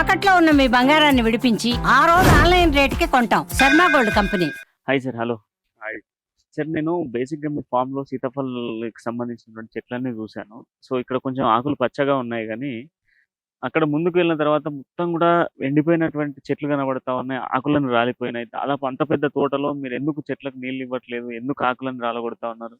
తాకట్లో ఉన్న మీ బంగారాన్ని విడిపించి ఆ రోజు ఆన్లైన్ రేటుకి కొంటాం. Sharma gold company. Hi sir hello. Hi. Sir నేను బేసిక్గా మీ ఫామ్లో సీతాఫల్కి సంబంధించినటువంటి చెట్లన్నీ చూశాను. సో ఇక్కడ కొంచెం ఆకులు పచ్చగా ఉన్నాయి కానీ అక్కడ ముందుకు వెళ్ళిన తర్వాత మొత్తం కూడా ఎండిపోయినటువంటి చెట్లు కనబడతా ఉన్నాయి. ఆకులను రాలిపోయినాయి. దాదాపు అంత పెద్ద తోటలో మీరు ఎందుకు చెట్లకు నీళ్ళు ఇవ్వట్లేదు? ఎందుకు ఆకులను రాలగొడతా ఉన్నారు?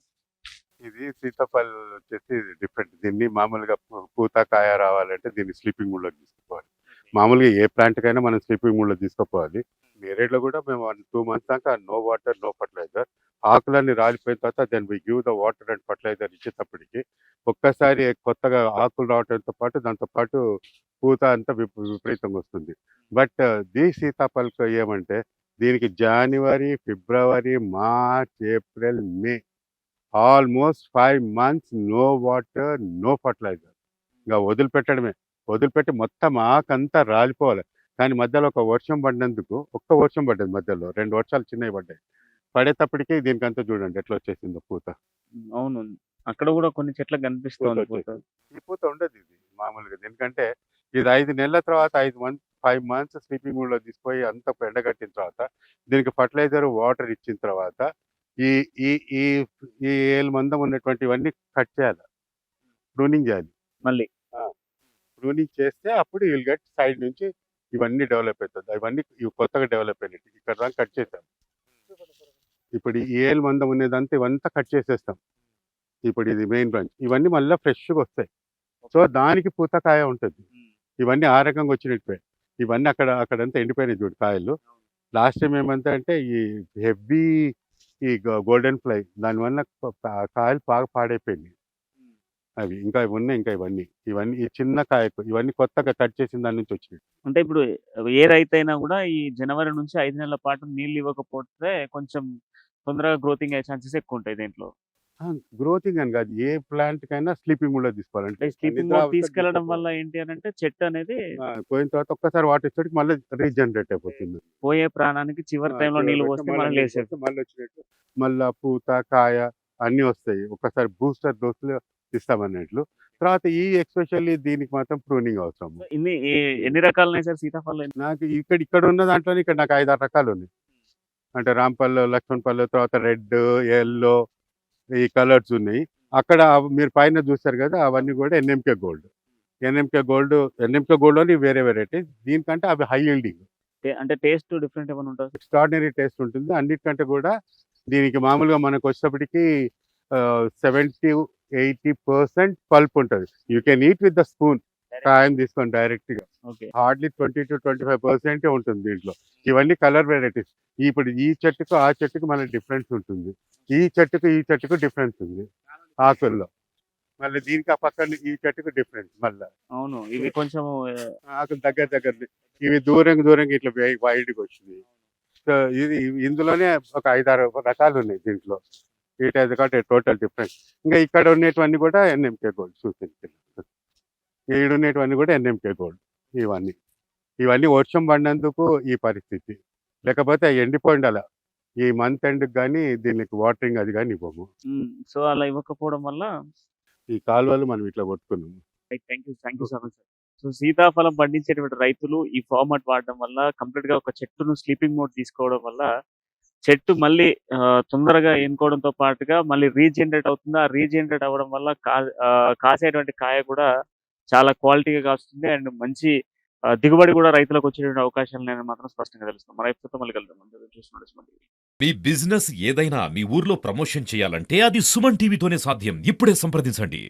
ఇది సీతాఫల్ వచ్చేసి డిఫరెంట్ దీన్ని మామూలుగా పూత కాయ రావాలంటే దీన్ని స్లీపింగ్లో తీసుకోవాలి మామూలుగా ఏ ప్లాంట్కైనా మనం స్లీపింగ్ మూడ్లో తీసుకుపోవాలి. తీసుకోపోవాలి కూడా మేము టూ మంత్స్ దాకా నో వాటర్ నో ఫర్టిలైజర్. ఆకులన్నీ రాలిపోయిన తర్వాత then we give the water and fertilizer ఇచ్చేటప్పటికి ఒక్కసారి కొత్తగా ఆకులు రావడంతో పాటు దాంతోపాటు పూత అంతా విప- విపరీతంగా వస్తుంది. బట్ దీ సీతాఫలక ఏమంటే దీనికి జనవరి ఫిబ్రవరి March April May almost five months no water no fertilizer. ఇంకా వదిలిపెట్టడమే. వదిలిపెట్టి మొత్తం ఆకంతా రాలిపోవాలి. కానీ మధ్యలో ఒక వర్షం పడినందుకు ఒక్క వర్షం పడ్డది మధ్యలో రెండు వర్షాలు చిన్నవి పడ్డాయి. పడేటప్పటికి దీనికంతా చూడండి ఎట్లా వచ్చేసిందో పూత. అవును. అక్కడ కూడా కొన్ని చెట్లకు కనిపిస్తుంది. ఈ పూత ఉండదు ఇది మామూలుగా. ఎందుకంటే ఇది ఐదు నెలల తర్వాత ఐదు మంత్ ఫైవ్ మంత్స్ స్లీపింగ్లో తీసుకుపోయి అంత ఎండగట్టిన తర్వాత దీనికి ఫర్టిలైజర్ వాటర్ ఇచ్చిన తర్వాత ఈ ఈ ఈ ఈ ఏళ్ళ మందం ఉన్నటువంటి ఇవన్నీ కట్ చేయాలి. ప్రూనింగ్ చేయాలి. మళ్ళీ. ప్రూనింగ్ చేస్తే అప్పుడు విల్ గెట్ సైడ్ నుంచి ఇవన్నీ డెవలప్ అవుతుంది ఇవన్నీ ఇవి కొత్తగా డెవలప్ అయినట్టు. ఇక్కడ దాకా కట్ చేసాం. ఇప్పుడు ఈ ఏళ్ళ మందం ఉన్నదంతా ఇవంతా కట్ చేసేస్తాం. ఇప్పుడు ఇది మెయిన్ బ్రాంచ్. ఇవన్నీ మళ్ళీ ఫ్రెష్గా వస్తాయి. సో దానికి పూతకాయ ఉంటుంది. ఇవన్నీ ఆ రకంగా వచ్చినట్టు. ఇవన్నీ అక్కడ అక్కడంతా ఎండిపోయినాయి చూడు కాయలు. లాస్ట్ టైం ఏమంతా అంటే ఈ హెవీ ఈ గోల్డెన్ ఫ్లై. దానివల్ల కాయలు బాగా పాడైపోయింది అవి ఇంకా ఇవి ఉన్నాయి ఇంకా ఇవన్నీ. ఇవన్నీ ఈ చిన్న కాయకు ఇవన్నీ కొత్తగా కట్ చేసిన దాని నుంచి వచ్చినాయి అంటే ఇప్పుడు ఏ రైతు అయినా కూడా ఈ జనవరి నుంచి ఐదు నెలల పాటు నీళ్ళు ఇవ్వకపోతే కొంచెం తొందరగా గ్రోతింగ్ అయ్యే ఛాన్సెస్ ఎక్కువ ఉంటాయి దీంట్లో. గ్రోతింగ్ అని కాదు. ఏ ప్లాంట్ కైనా స్లీపింగ్లో తీసుకోవాలంటే. స్లీపింగ్ తీసుకెళ్ళడం. వల్ల ఏంటి అని అంటే చెట్టు అనేది పోయిన తర్వాత ఒక్కసారి వాటర్ ఇచ్చేటికి మళ్ళీ రీజనరేట్ అయిపోతుంది. పోయే ప్రాణానికి చివరి టైంలో నీళ్ళు పోస్తే లేసేది మళ్ళీ వచ్చినట్టు. మళ్ళీ పూత కాయ అన్ని వస్తాయి. ఒకసారి బూస్టర్ డోసులు ఇస్తామన్నట్లు తర్వాత ఈ ఎక్స్పెషల్లీ దీనికి మాత్రం ప్రూనింగ్ అవసరం. ఇన్ని ఎన్ని రకాలు ఉన్నాయి సార్ సీతాఫలం నాకు ఇక్కడ ఇక్కడ ఉన్న దాంట్లోనే ఇక్కడ నాకు ఐదారు రకాలు ఉన్నాయి అంటే రాంపల్లి లక్ష్మణపల్లి తర్వాత రెడ్ ఎల్లో ఈ కలర్స్ ఉన్నాయి. అక్కడ మీరు పైన చూస్తారు కదా అవన్నీ కూడా NMK gold. NMK gold NMK gold అని వేరే వెరైటీ. దీనికంటే అవి హై ఈల్డింగ్ టే- అంటే టేస్ట్ డిఫరెంట్ ఏమైనా ఉంటుంది ఎక్స్ట్రాడినరీ టేస్ట్ ఉంటుంది. అన్నిటికంటే కూడా దీనికి మామూలుగా మనకు వచ్చేటప్పటికి సెవెంటీ ఎయిటీ పర్సెంట్ పల్ప్ ఉంటుంది. You can eat with the spoon కాయం తీసుకొని డైరెక్ట్గా. Hardly twenty to twenty five percent ఉంటుంది దీంట్లో. ఇవన్నీ కలర్ వెరైటీస్ ఇప్పుడు ఈ చెట్టుకు ఆ చెట్టుకు మన డిఫరెన్స్ ఉంటుంది. ఈ చెట్టుకు ఈ చెట్టుకు డిఫరెన్స్ ఉంది. ఆకుల్లో. మళ్ళీ దీనికి ఆ పక్కన ఈ చెట్టుకు డిఫరెన్స్ మళ్ళీ. అవును ఇవి కొంచెం ఆకులు దగ్గర దగ్గర ఇవి దూరంగా దూరంగా ఇట్లా వైడ్గా వచ్చినాయి. సో ఇది ఇందులోనే ఒక ఐదారు రకాలు ఉన్నాయి దీంట్లో ఈ టైప్ కాబట్టి టోటల్ డిఫరెన్స్ ఇంకా ఇక్కడ ఉండేటివన్నీ కూడా ఎన్ఎంకే గోల్డ్ చూసింది ఈడు ఉండేటివన్నీ కూడా ఎన్ఎంకే గోల్డ్ ఇవన్నీ. ఇవన్నీ వర్షం పడినందుకు ఈ పరిస్థితి. లేకపోతే ఎండిపోయి ఉండాలి ఈ మంత్ ఎండ్ కానీ దీనికి వాటరింగ్ అది కానీ ఇవ్వము. సో అలా ఇవ్వకపోవడం వల్ల ఈ కాలువలు మనం ఇట్లా కొట్టుకున్నాము. Thank you thank you so much sir so సీతాఫలం పండించేటువంటి రైతులు ఈ ఫార్మాట్ వాడడం వల్ల కంప్లీట్గా ఒక చెట్టును స్లీపింగ్ మోడ్ తీసుకోవడం వల్ల చెట్టు మళ్ళీ తొందరగా ఎన్నుకోవడంతో పాటుగా మళ్ళీ రీజనరేట్ అవుతుంది. ఆ రీజనరేట్ అవ్వడం వల్ల కా కాసేటువంటి కాయ కూడా చాలా క్వాలిటీగా కాస్తుంది. అండ్ మంచి దిగుబడి కూడా రైతులకు వచ్చేటువంటి అవకాశాలు నేను మాత్రం స్పష్టంగా తెలుస్తుంది. మన ఎప్పుడు మళ్ళీ కలుద్దాం. చూస్తున్నాడు మీ బిజినెస్ ఏదైనా మీ ఊర్లో ప్రమోషన్ చేయాలంటే అది సుమన్ టీవీతోనే సాధ్యం. ఇప్పుడే సంప్రదించండి.